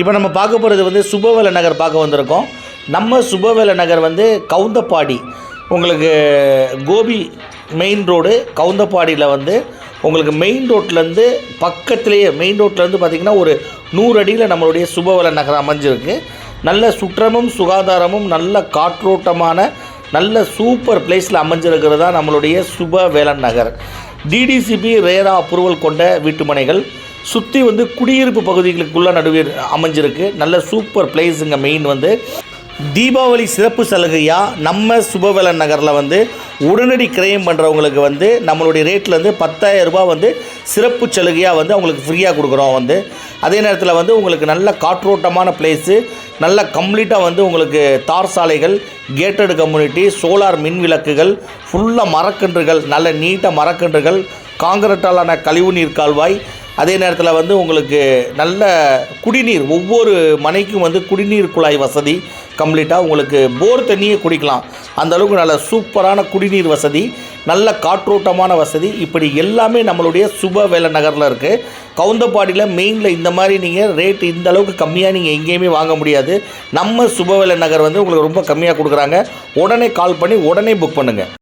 இப்போ நம்ம பார்க்க போகிறது வந்து சுபவேல நகர் பார்க்க வந்திருக்கோம். நம்ம சுபவேல நகர் வந்து கவுந்தப்பாடி. உங்களுக்கு கோபி மெயின் ரோடு கவுந்தப்பாடியில் வந்து உங்களுக்கு மெயின் ரோட்லேருந்து பக்கத்துலேயே மெயின் ரோட்லேருந்து பார்த்திங்கன்னா ஒரு நூறு அடியில் நம்மளுடைய சுபவல நகர் அமைஞ்சிருக்கு. நல்ல சுற்றமும் சுகாதாரமும் நல்ல காற்றோட்டமான நல்ல சூப்பர் பிளேஸில் அமைஞ்சிருக்கிறது தான் நம்மளுடைய சுப நகர். டிடிசிபி ரேரா அப்ரூவல் கொண்ட வீட்டுமனைகள். சுற்றி வந்து குடியிருப்பு பகுதிகளுக்குள்ளே நடுவே அமைஞ்சிருக்கு. நல்ல சூப்பர் பிளேஸுங்க மெயின் வந்து. தீபாவளி சிறப்பு சலுகையாக நம்ம சுபவேலன் நகரில் வந்து உடனடி கிரயம் பண்ணுறவங்களுக்கு வந்து நம்மளுடைய ரேட்டில் வந்து 10000 ரூபாய் வந்து சிறப்பு சலுகையாக வந்து அவங்களுக்கு ஃப்ரீயாக கொடுக்குறோம் வந்து. அதே நேரத்தில் வந்து உங்களுக்கு நல்ல காற்றோட்டமான பிளேஸு நல்ல கம்ப்ளீட்டாக வந்து உங்களுக்கு தார் சாலைகள் கேட்டடு கம்யூனிட்டி சோலார் மின் விளக்குகள் ஃபுல்லாக மரக்கன்றுகள் நல்ல நீட்டாக மரக்கன்றுகள் காங்கிரட்டாலான கழிவுநீர் கால்வாய் அதே நேரத்தில் வந்து உங்களுக்கு நல்ல குடிநீர் ஒவ்வொரு மனைக்கும் வந்து குடிநீர் குழாய் வசதி கம்ப்ளீட்டாக உங்களுக்கு போர் தண்ணியே குடிக்கலாம். அந்த அளவுக்கு நல்ல சூப்பரான குடிநீர் வசதி நல்ல காற்றோட்டமான வசதி. இப்படி எல்லாமே நம்மளுடைய சுப வேலை நகரில் இருக்குது கவுந்தப்பாடியில் மெயினில் இந்த மாதிரி நீங்கள் ரேட் இந்த அளவுக்கு கம்மியாக நீங்கள் எங்கேயுமே வாங்க முடியாது. நம்ம சுபவேலை நகர் வந்து உங்களுக்கு ரொம்ப கம்மியாக கொடுக்குறாங்க. உடனே கால் பண்ணி உடனே புக் பண்ணுங்கள்